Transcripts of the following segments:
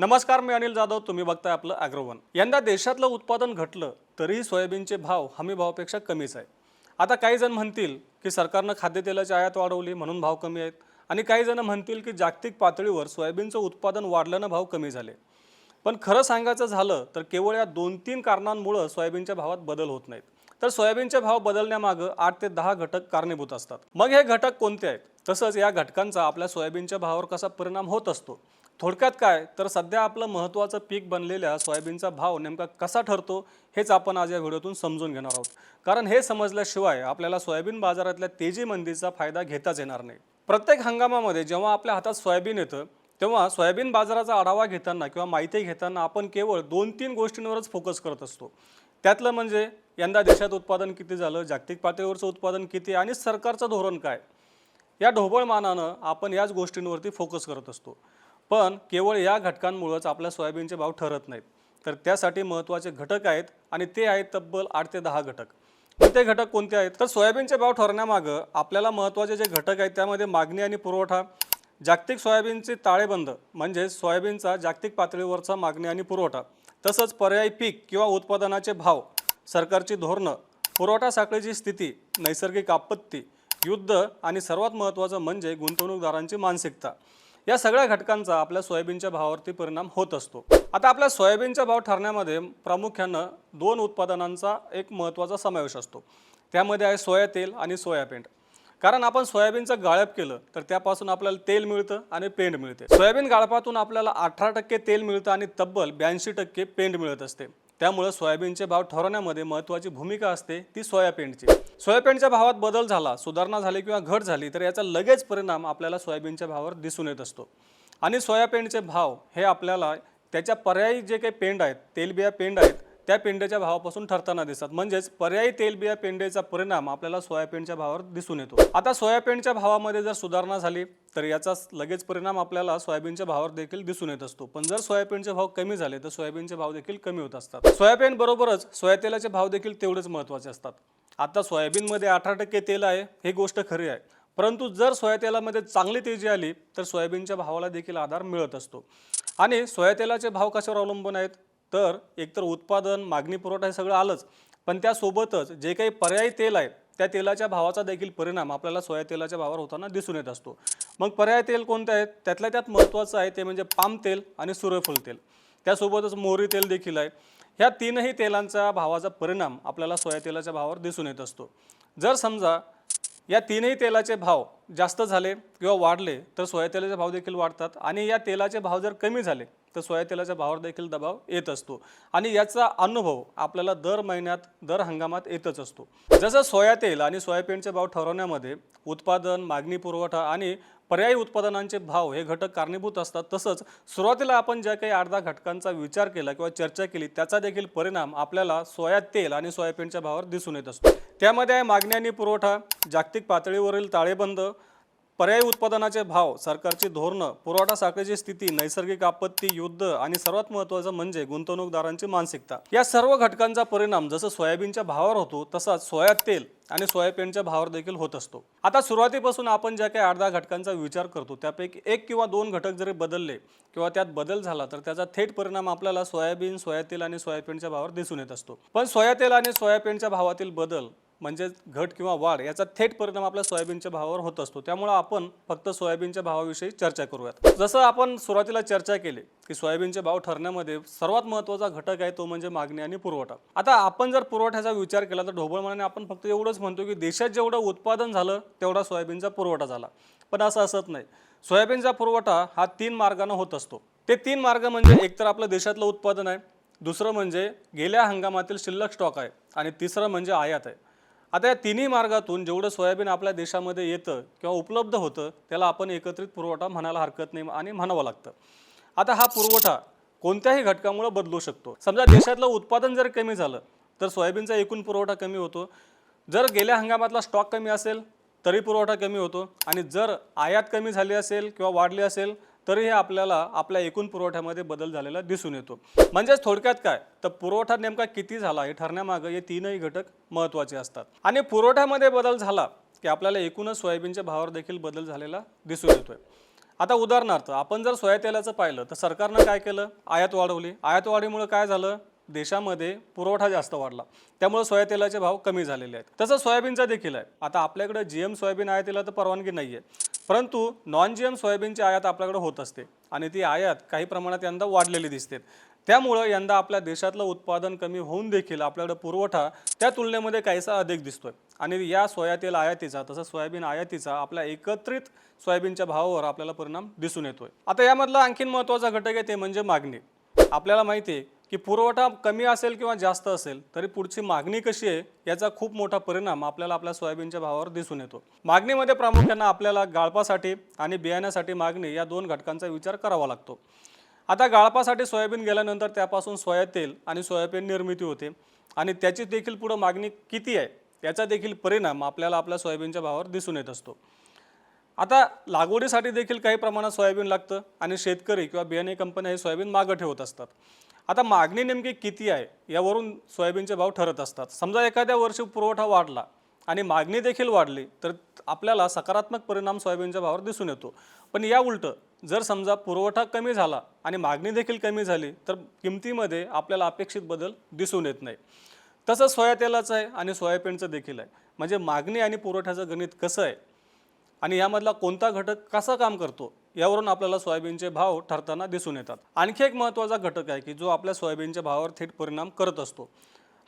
नमस्कार मी अनिल जाधव. तुम्ही बघताय आपलं अॅग्रोवन. यंदा देशातलं उत्पादन घटलं तरीही सोयाबीनचे भाव हमी भावापेक्षा कमीच आहे. आता काही जण म्हणतील की सरकारनं खाद्यतेलाची आयात वाढवली म्हणून भाव कमी आहेत. आणि काही जण म्हणतील की जागतिक पातळीवर सोयाबीनचं उत्पादन वाढल्यानं भाव कमी झाले. पण खरं सांगायचं झालं तर केवळ या दोन तीन कारणांमुळं सोयाबीनच्या भावात बदल होत नाहीत. तर सोयाबीनचे भाव बदलण्यामागं आठ ते दहा घटक कारणीभूत असतात. मग हे घटक कोणते आहेत? तसंच या घटकांचा आपल्या सोयाबीनच्या भावावर कसा परिणाम होत असतो? थोडक्यात काय? तर सध्या आपलं महत्त्वाचं पीक बनलेल्या सोयाबीनचा भाव नेमका कसा ठरतो हेच आपण आज या व्हिडिओतून समजून घेणार आहोत. कारण हे समजल्याशिवाय आपल्याला सोयाबीन बाजारातल्या तेजी मंदीचा फायदा घेताच येणार नाही. प्रत्येक हंगामामध्ये जेव्हा आपल्या हातात सोयाबीन येतं तेव्हा सोयाबीन बाजाराचा आढावा घेताना किंवा माहिती घेताना आपण केवळ दोन तीन गोष्टींवरच फोकस करत असतो. त्यातलं म्हणजे यंदा देशात उत्पादन किती झालं जागतिक पातळीवरचं उत्पादन किती आणि सरकारचं धोरण काय? या ढोबळमानानं आपण याच गोष्टींवरती फोकस करत असतो. पण केवळ या घटकांमुळंच आपल्या सोयाबीनचे भाव ठरत नाहीत. तर त्यासाठी महत्त्वाचे घटक आहेत आणि ते आहेत तब्बल आठ ते दहा घटक. ते घटक कोणते आहेत? तर सोयाबीनचे भाव ठरण्यामागं आपल्याला महत्त्वाचे जे घटक आहेत त्यामध्ये मागणी आणि पुरवठा जागतिक सोयाबीनचे ताळेबंद म्हणजे सोयाबीनचा जागतिक पातळीवरचा मागणी आणि पुरवठा तसंच पर्यायी पीक किंवा उत्पादनाचे भाव सरकारची धोरणं पुरवठा साखळीची स्थिती नैसर्गिक आपत्ती युद्ध आणि सर्वात महत्त्वाचं म्हणजे गुंतवणूकदारांची मानसिकता. या सगळ्या घटकांचा आपल्या सोयाबीनच्या भावावरती परिणाम होत असतो. आता आपल्या सोयाबीनचा भाव ठरण्यामध्ये प्रामुख्यानं दोन उत्पादनांचा एक महत्त्वाचा समावेश असतो. त्यामध्ये आहे सोया तेल आणि सोयापेंड कारण आपण सोयाबीनचं गाळप केलं तर त्यापासून आपल्याला तेल मिळतं आणि पेंड मिळते. सोयाबीन गाळपातून आपल्याला अठरा टक्के तेल मिळतं आणि तब्बल ब्याऐंशी टक्के पेंड मिळत असते. त्यामुळे सोयाबीनचे भाव ठरवण्यामध्ये महत्त्वाची भूमिका असते ती सोया पेंटची. सोयाबीनच्या भावात बदल झाला सुधारणा झाली किंवा घट झाली तर याचा लगेच परिणाम आपल्याला सोयाबीनच्या भावावर दिसून येत असतो. आणि सोयाबीनचे भाव हे आपल्याला त्याच्या पर्यायी जे काही पेंड आहेत तेलबिया पेंड आहेत त्या पेंड्याच्या भावापासून ठरताना दिसतात. म्हणजेच पर्यायी तेलबिया पेंड्याचा परिणाम आपल्याला सोयाबीनच्या भावावर दिसून येतो. आता सोयाबीनच्या भावामध्ये जर सुधारणा झाली तर याचा लगेच परिणाम आपल्याला सोयाबीनच्या भावावर देखील दिसून येत असतो. पण जर सोयाबीनचे भाव कमी झाले तर सोयाबीनचे भाव देखील कमी होत असतात. सोयाबीन बरोबरच सोयातेलाचे भाव देखील तेवढेच महत्त्वाचे असतात. आता सोयाबीनमध्ये अठरा टक्के तेल आहे हे गोष्ट खरी आहे. परंतु जर सोयातेलामध्ये चांगली तेजी आली तर सोयाबीनच्या भावाला देखील आधार मिळत असतो. आणि सोयातेलाचे भाव कशावर अवलंबून आहेत? तर एकतर उत्पादन मागणी पुरवठा हे सगळं आलंच. पण त्यासोबतच जे काही पर्यायी तेल आहे त्या तेलाच्या भावाचा देखील परिणाम आपल्याला सोया तेलाच्या भावावर होताना दिसून येत असतो. मग पर्याय तेल कोणते आहेत? त्यातल्या त्यात महत्त्वाचं आहे ते म्हणजे पाम तेल आणि सूर्यफूल तेल. त्यासोबतच मोहरी तेल देखील आहे. ह्या तीनही तेलांचा भावाचा परिणाम आपल्याला सोया तेलाच्या भावावर दिसून येत असतो. जर समजा या तीनही तेलाचे भाव जास्त झाले किंवा वाढले तर सोया तेलाचे भाव देखील वाढतात आणि या तेलाचे भाव जर कमी झाले तर सोया तेलाच्या भावावर देखील दबाव येत असतो. आणि याचा अनुभव आपल्याला दर महिन्यात दर हंगामात येतच असतो. जसं सोया तेल आणि सोयाबीनचे भाव ठरवण्यामध्ये उत्पादन मागणी पुरवठा आणि पर्यायी उत्पादनांचे भाव हे घटक कारणीभूत असतात. तसंच सुरुवातीला आपण ज्या काही अर्धा घटकांचा विचार केला किंवा चर्चा केली त्याचा देखील परिणाम आपल्याला सोया तेल आणि सोयाबीनच्या भावावर दिसून येत असतो. त्यामध्ये आहे मागणी आणि पुरवठा जागतिक पातळीवरील ताळेबंद पर्यायी उत्पादनाचे भाव सरकारची धोरणं पुरवठा साखळीची स्थिती नैसर्गिक आपत्ती युद्ध आणि सर्वात महत्त्वाचं म्हणजे गुंतवणूकदारांची मानसिकता. या सर्व घटकांचा परिणाम जसं सोयाबीनच्या भावावर होतो तसाच सोया तेल आणि सोयाबीनच्या भावावर देखील होत असतो. आता सुरुवातीपासून आपण ज्या काही अर्धा घटकांचा विचार करतो त्यापैकी एक किंवा दोन घटक जरी बदलले किंवा त्यात बदल झाला तर त्याचा थेट परिणाम आपल्याला सोयाबीन सोयातेल आणि सोयाबीनच्या भावावर दिसून येत असतो. पण सोयातेल आणि सोयाबीनच्या भावातील बदल म्हणजे घट किंवा वाढ याचा थेट परिणाम आपल्या सोयाबीनच्या भावावर होत असतो. त्यामुळे आपण फक्त सोयाबीनच्या भावाविषयी चर्चा करूयात. जसं आपण सुरुवातीला चर्चा केली की सोयाबीनचे भाव ठरण्यामध्ये सर्वात महत्त्वाचा घटक आहे तो म्हणजे मागणी आणि पुरवठा. आता आपण जर पुरवठ्याचा विचार केला तर ढोबळमानाने आपण फक्त एवढंच म्हणतो की देशात जेवढं उत्पादन झालं तेवढा सोयाबीनचा पुरवठा झाला. पण असं असत नाही. सोयाबीनचा पुरवठा हा तीन मार्गानं होत असतो. ते तीन मार्ग म्हणजे एकतर आपलं देशातलं उत्पादन आहे दुसरं म्हणजे गेल्या हंगामातील शिल्लक स्टॉक आहे आणि तिसरं म्हणजे आयात आहे. आता या तिन्ही मार्गातून जेवढं सोयाबीन आपल्या देशामध्ये येतं किंवा उपलब्ध होतं त्याला आपण एकत्रित पुरवठा म्हणायला हरकत नाही आणि म्हणावं लागतं. आता हा पुरवठा कोणत्याही घटकामुळे बदलू शकतो. समजा देशातलं उत्पादन जर कमी झालं तर सोयाबीनचा एकूण पुरवठा कमी होतो. जर गेल्या हंगामातला स्टॉक कमी असेल तरी पुरवठा कमी होतो. आणि जर आयात कमी झाली असेल किंवा वाढली असेल तरीही आपल्याला आपल्या एकूण पुरवठ्यामध्ये बदल झालेला दिसून येतो. म्हणजेच थोडक्यात काय? तर पुरवठा नेमका किती झाला? हे ठरण्यामागं हे तीनही घटक महत्त्वाचे असतात. आणि पुरवठ्यामध्ये बदल झाला की आपल्याला एकूणच सोयाबीनच्या भावावर देखील बदल झालेला दिसून येतोय. आता उदाहरणार्थ आपण जर सोया तेलाचं पाहिलं तर सरकारनं काय केलं? आयात वाढवली. आयात वाढीमुळे काय झालं? देशामध्ये पुरवठा जास्त वाढला. त्यामुळे सोया तेलाचे भाव कमी झालेले आहेत. तसं सोयाबीनचा देखील आहे. आता आपल्याकडे जी एम सोयाबीन आयातीला तर परवानगी नाही आहे परंतु नॉन जी एम सोयाबीनची आयात आपल्याकडे होत असते आणि ती आयात काही प्रमाणात यंदा वाढलेली दिसते. त्यामुळं यंदा आपल्या देशातलं उत्पादन कमी होऊन देखील आपल्याकडे पुरवठा त्या तुलनेमध्ये काहीसा अधिक दिसतोय. आणि या सोया तेल आयातीचा तसंच सोयाबीन आयातीचा आपल्या एकत्रित सोयाबीनच्या भावावर आपल्याला परिणाम दिसून येतोय. आता यामधला आणखीन महत्त्वाचा घटक आहे ते म्हणजे मागणी. आपल्याला माहिती आहे की पुरवठा कमी असेल किंवा जास्त असेल तरी पुढची मागणी कशी आहे याचा खूप मोठा परिणाम आपल्याला आपल्या सोयाबीनच्या भावावर दिसून येतो. मागणीमध्ये प्रामुख्यानं आपल्याला गाळपासाठी आणि बियाण्यासाठी मागणी या दोन घटकांचा विचार करावा लागतो. आता गाळपासाठी सोयाबीन गेल्यानंतर त्यापासून सोया तेल आणि सोयाबीन निर्मिती होते आणि त्याची देखील पुढं मागणी किती आहे याचा देखील परिणाम आपल्याला आपल्या सोयाबीनच्या भावावर दिसून येत असतो. आता लागवडीसाठी देखील काही प्रमाणात सोयाबीन लागतं आणि शेतकरी किंवा बियाणे कंपन्या हे सोयाबीन मागं ठेवत असतात. आता मागणी नेमकी किती आहे यावरून सोयाबीनचे भाव ठरत असतात. समजा एखाद्या वर्षी पुरवठा वाढला आणि मागणी देखील वाढली तर आपल्याला सकारात्मक परिणाम सोयाबीनच्या भावावर दिसून येतो. पण या उलटं जर समजा पुरवठा कमी झाला आणि मागणी देखील कमी झाली तर किमतीमध्ये आपल्याला अपेक्षित बदल दिसून येत नाही. तसंच सोया तेलाचं आहे आणि सोयाबीनचं देखील आहे. म्हणजे मागणी आणि पुरवठ्याचं गणित कसं आहे? आणि यामधला कोणता घटक कसा काम करतो यावरून आपल्याला सोयाबीनचे भाव ठरताना दिसून येतात. आणखी एक महत्त्वाचा घटक आहे की जो आपल्या सोयाबीनच्या भावावर थेट परिणाम करत असतो.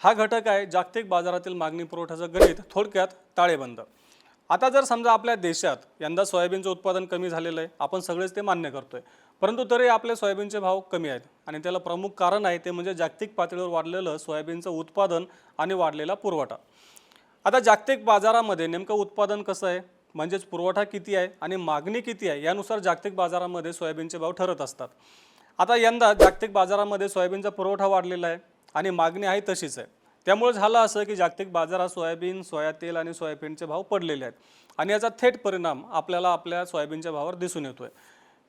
हा घटक आहे जागतिक बाजारातील मागणी पुरवठ्याचं गणित थोडक्यात ताळेबंद. आता जर समजा आपल्या देशात यंदा सोयाबीनचं उत्पादन कमी झालेलं आहे आपण सगळेच ते मान्य करतो आहे परंतु तरी आपले सोयाबीनचे भाव कमी आहेत आणि त्याला प्रमुख कारण आहे ते म्हणजे जागतिक पातळीवर वाढलेलं सोयाबीनचं उत्पादन आणि वाढलेला पुरवठा. आता जागतिक बाजारामध्ये नेमकं उत्पादन कसं आहे? म्हणजेच पुरवठा किती आहे आणि मागणी किती आहे यानुसार जागतिक बाजारामध्ये सोयाबीनचे भाव ठरत असतात. आता यंदा जागतिक बाजारामध्ये सोयाबीनचा पुरवठा वाढलेला आहे आणि मागणी आहे तशीच आहे. त्यामुळे झालं असं की जागतिक बाजारात सोयाबीन सोया तेल आणि सोयाबीनचे भाव पडलेले आहेत आणि याचा थेट परिणाम आपल्याला आपल्या सोयाबीनच्या भावावर दिसून येतो आहे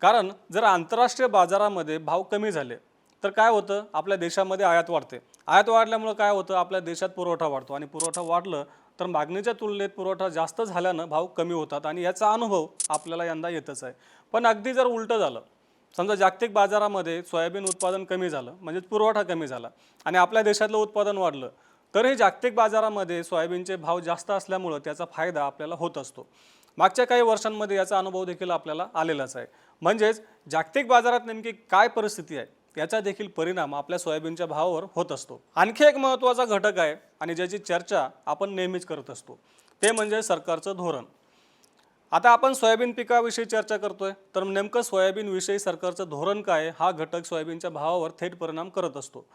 कारण जर आंतरराष्ट्रीय बाजारामध्ये भाव कमी झाले तर काय होतं? आपल्या देशामध्ये आयात वाढते. आयात वाढल्यामुळं काय होतं? आपल्या देशात पुरवठा वाढतो आणि पुरवठा वाढलं तर मागणीच्या तुलनेत पुरवठा जास्त झाल्यानं भाव कमी होतात आणि याचा अनुभव आपल्याला यंदा येतच आहे. पण अगदी जर उलटं झालं समजा जागतिक बाजारामध्ये सोयाबीन उत्पादन कमी झालं म्हणजेच पुरवठा कमी झाला आणि आपल्या देशातलं उत्पादन वाढलं तरीही जागतिक बाजारामध्ये सोयाबीनचे भाव जास्त असल्यामुळं त्याचा फायदा आपल्याला होत असतो. मागच्या काही वर्षांमध्ये याचा अनुभव देखील आपल्याला आलेलाच आहे. म्हणजेच जागतिक बाजारात नेमकी काय परिस्थिती आहे याचा देखील परिणाम आपल्या सोयाबीनच्या भावावर होत असतो. आणखी एक महत्त्वाचा घटक आहे आणि ज्याची चर्चा आपण नेहमीच करत असतो. ते म्हणजे सरकारचं धोरण. आता आपण सोयाबीन पिकाविषयी चर्चा करतोय. तर नेमकं सोयाबीनविषयी सरकारचं धोरण काय? आहे, हा घटक सोयाबीनच्या भावावर थेट परिणाम करत असतो.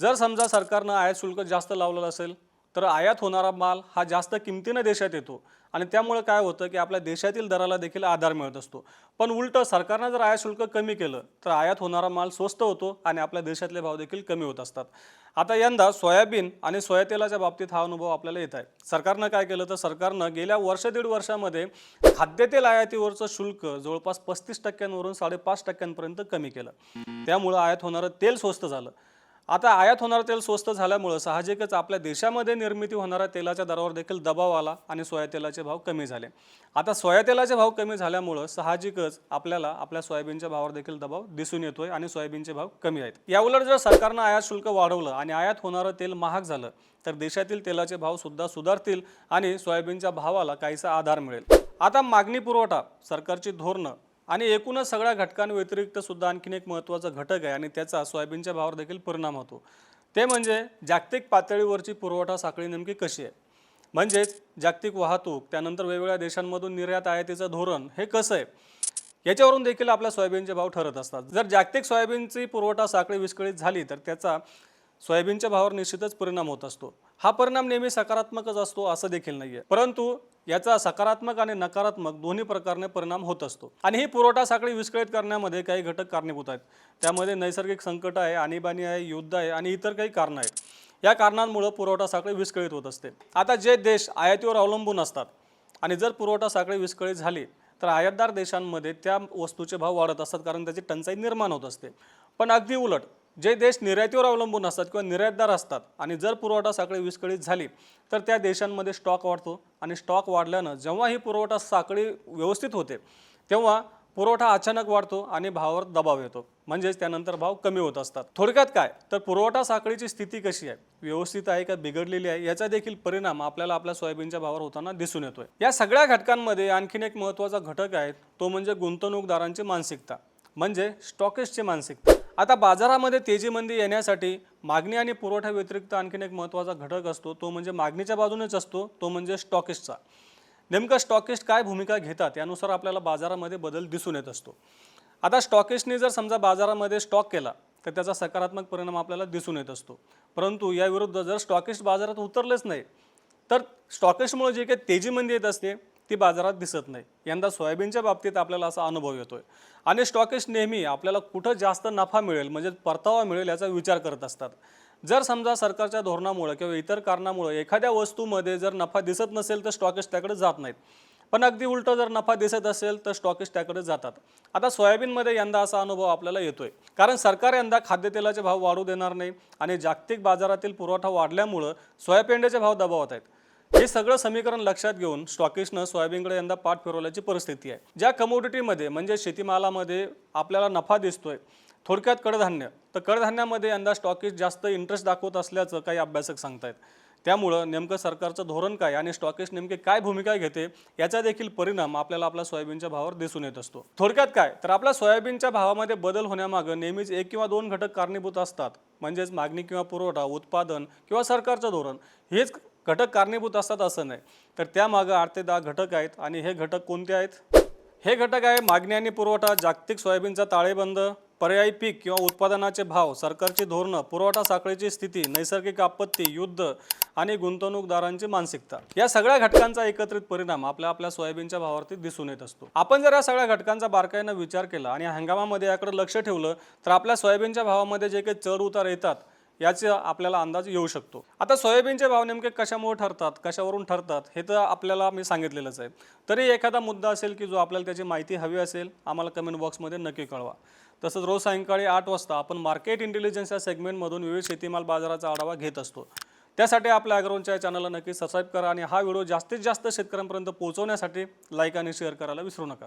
जर समजा सरकारनं आयात शुल्क जास्त लावलेलं असेल तर आयात होणारा माल हा जास्त किमतीनं देशात येतो. आणि त्यामुळे काय होतं की आपल्या देशातील दराला देखील आधार मिळत असतो. पण उलटं सरकारनं जर आयात शुल्क कमी केलं तर आयात होणारा माल स्वस्त होतो आणि आपल्या देशातले भाव देखील कमी होत असतात. आता यंदा सोयाबीन आणि सोयातेलाच्या बाबतीत हा अनुभव आपल्याला येत आहे. सरकारनं काय केलं तर सरकारनं गेल्या वर्ष दीड वर्षामध्ये खाद्यतेल आयातीवरचं शुल्क जवळपास पस्तीस टक्क्यांवरून साडेपाच टक्क्यांपर्यंत कमी केलं. त्यामुळं आयात होणारं तेल स्वस्त झालं. आता आयात होणारं तेल स्वस्त झाल्यामुळं साहजिकच आपल्या देशामध्ये निर्मिती होणाऱ्या तेलाच्या दरावर देखील दबाव आला आणि सोया तेलाचे भाव कमी झाले. आता सोया तेलाचे भाव कमी झाल्यामुळं साहजिकच आपल्याला आपल्या सोयाबीनच्या भावावर देखील दबाव दिसून येतोय आणि सोयाबीनचे भाव कमी आहेत. याउलट जर सरकारनं आयात शुल्क वाढवलं आणि आयात होणारं तेल महाग झालं तर देशातील तेलाचे भाव सुद्धा सुधारतील आणि सोयाबीनच्या भावाला काहीसा आधार मिळेल. आता मागणी पुरवठा सरकारची धोरणं आणि एकूणच सगळ्या घटकांव्यतिरिक्त सुद्धा आणखीन एक महत्त्वाचा घटक आहे आणि त्याचा सोयाबीनच्या भावावर देखील परिणाम होतो. ते म्हणजे जागतिक पातळीवरची पुरवठा साखळी नेमकी कशी आहे? म्हणजेच जागतिक वाहतूक त्यानंतर वेगवेगळ्या देशांमधून निर्यात आयातीचं धोरण हे कसं आहे? याच्यावरून देखील आपल्या सोयाबीनचे भाव ठरत असतात. जर जागतिक सोयाबीनची पुरवठा साखळी विस्कळीत झाली तर त्याचा सोयाबीनच्या भावावर निश्चितच परिणाम होत असतो. हा परिणाम नेहमी सकारात्मकच असतो असं देखील नाही आहे परंतु याचा सकारात्मक आणि नकारात्मक दोन्ही प्रकारने परिणाम होत असतो. आणि ही पुरवठा साखळी विस्कळीत करण्यामध्ये काही घटक कारणीभूत आहेत. त्यामध्ये नैसर्गिक संकट आहे आणीबाणी आहे युद्ध आहे आणि इतर काही कारणं आहेत. या कारणांमुळं पुरवठा साखळी विस्कळीत होत असते. आता जे देश आयातीवर अवलंबून असतात आणि जर पुरवठा साखळी विस्कळीत झाली तर आयातदार देशांमध्ये त्या वस्तूचे भाव वाढत असतात कारण त्याची टंचाई निर्माण होत असते. पण अगदी उलट जे देश निर्यातीवर अवलंबून असतात किंवा निर्यातदार असतात आणि जर पुरवठा साखळी विस्कळीत झाली तर त्या देशांमध्ये स्टॉक वाढतो आणि स्टॉक वाढल्यानं जेव्हा ही पुरवठा साखळी व्यवस्थित होते तेव्हा पुरवठा अचानक वाढतो आणि भावावर दबाव येतो. म्हणजेच त्यानंतर भाव कमी होत असतात. थोडक्यात काय? तर पुरवठा साखळीची स्थिती कशी आहे? व्यवस्थित आहे का? बिघडलेली आहे? याचा देखील परिणाम आपल्याला आपल्या सोयाबीनच्या भावावर होताना दिसून येतोय. या सगळ्या घटकांमध्ये आणखीन एक महत्त्वाचा घटक आहे तो म्हणजे गुंतवणूकदारांची मानसिकता म्हणजे स्टॉकेसची मानसिकता. आता बाजारामध्ये तेजीमंदी येण्यासाठी मागणी आणि पुरवठा व्यतिरिक्त आणखीन एक महत्त्वाचा घटक असतो तो म्हणजे मागणीच्या बाजूनेच असतो तो म्हणजे स्टॉकिस्टचा. नेमकं स्टॉकिस्ट काय भूमिका घेतात यानुसार आपल्याला बाजारामध्ये बदल दिसून येत असतो. आता स्टॉकिस्टने जर समजा बाजारामध्ये स्टॉक केला तर त्याचा सकारात्मक परिणाम आपल्याला दिसून येत असतो. परंतु याविरुद्ध जर स्टॉकिस्ट बाजारात उतरलेच नाही तर स्टॉकिस्टमुळे जे काही तेजीमंदी येत असते ती बाजारात दिसत नाही. यंदा सोयाबीनच्या बाबतीत आपल्याला असा अनुभव येतोय. आणि स्टॉकिस्ट नेहमी आपल्याला कुठं जास्त नफा मिळेल म्हणजे परतावा मिळेल याचा विचार करत असतात. जर समजा सरकारच्या धोरणामुळे किंवा इतर कारणामुळे एखाद्या वस्तूमध्ये जर नफा दिसत नसेल तर स्टॉकिस्ट त्याकडे जात नाहीत. पण अगदी उलटं जर नफा दिसत असेल तर स्टॉकिस्ट त्याकडे जातात. आता सोयाबीनमध्ये यंदा असा अनुभव आपल्याला येतोय. कारण सरकार यंदा खाद्यतेलाचे भाव वाढू देणार नाही आणि जागतिक बाजारातील पुरवठा वाढल्यामुळं सोयापेंड्याचे भाव दबावत आहेत. हे सगळं समीकरण लक्षात घेऊन स्टॉकिशनं सोयाबीनकडे यंदा पाठ फिरवल्याची परिस्थिती आहे. ज्या कमोडिटीमध्ये म्हणजे शेतीमालामध्ये आपल्याला नफा दिसतोय थोडक्यात कडधान्य तर कडधान्यामध्ये यंदा स्टॉकिश जास्त इंटरेस्ट दाखवत असल्याचं काही अभ्यासक सांगतायत. त्यामुळं नेमकं सरकारचं धोरण काय आणि स्टॉकिस्ट नेमके काय भूमिका घेते याचा देखील परिणाम आपल्याला आपल्या सोयाबीनच्या भावावर दिसून येत असतो. थोडक्यात काय तर आपल्या सोयाबीनच्या भावामध्ये बदल होण्यामागं नेहमीच एक किंवा दोन घटक कारणीभूत असतात. म्हणजेच मागणी किंवा पुरवठा उत्पादन किंवा सरकारचं धोरण हेच घटक कारणीभूत असतात असं नाही. तर त्यामागं आठ ते दहा घटक आहेत. आणि हे घटक कोणते आहेत? हे घटक आहे मागणी आणि पुरवठा जागतिक सोयाबीनचा ताळेबंद पर्यायी पीक किंवा उत्पादनाचे भाव सरकारची धोरणं पुरवठा साखळीची स्थिती नैसर्गिक आपत्ती युद्ध आणि गुंतवणूकदारांची मानसिकता. या सगळ्या घटकांचा एकत्रित परिणाम आपल्या आपल्या सोयाबीनच्या भावावरती दिसून येत असतो. आपण जर या सगळ्या घटकांचा बारकाईनं विचार केला आणि हंगामामध्ये याकडे लक्ष ठेवलं तर आपल्या सोयाबीनच्या भावामध्ये जे काही चढ उतार येतात याचा आपल्याला अंदाज येऊ शकतो. आता सोयाबीनचे भाव नेमके कशामुळे ठरतात कशावरून ठरतात हे तर आपल्याला मी सांगितलेलंच आहे. तरी एखादा मुद्दा असेल की जो आपल्याला त्याची माहिती हवी असेल आम्हाला कमेंट बॉक्समध्ये नक्की कळवा. तसंच रोज सायंकाळी आठ वाजता आपण मार्केट इंटेलिजन्स या सेगमेंटमधून विविध शेतीमाल बाजाराचा आढावा घेत असतो. त्यासाठी आपल्या अॅग्रोनच्या या चॅनलला नक्की सबस्क्राईब करा आणि हा व्हिडिओ जास्तीत जास्त शेतकऱ्यांपर्यंत पोहोचवण्यासाठी लाईक आणि शेअर करायला विसरू नका.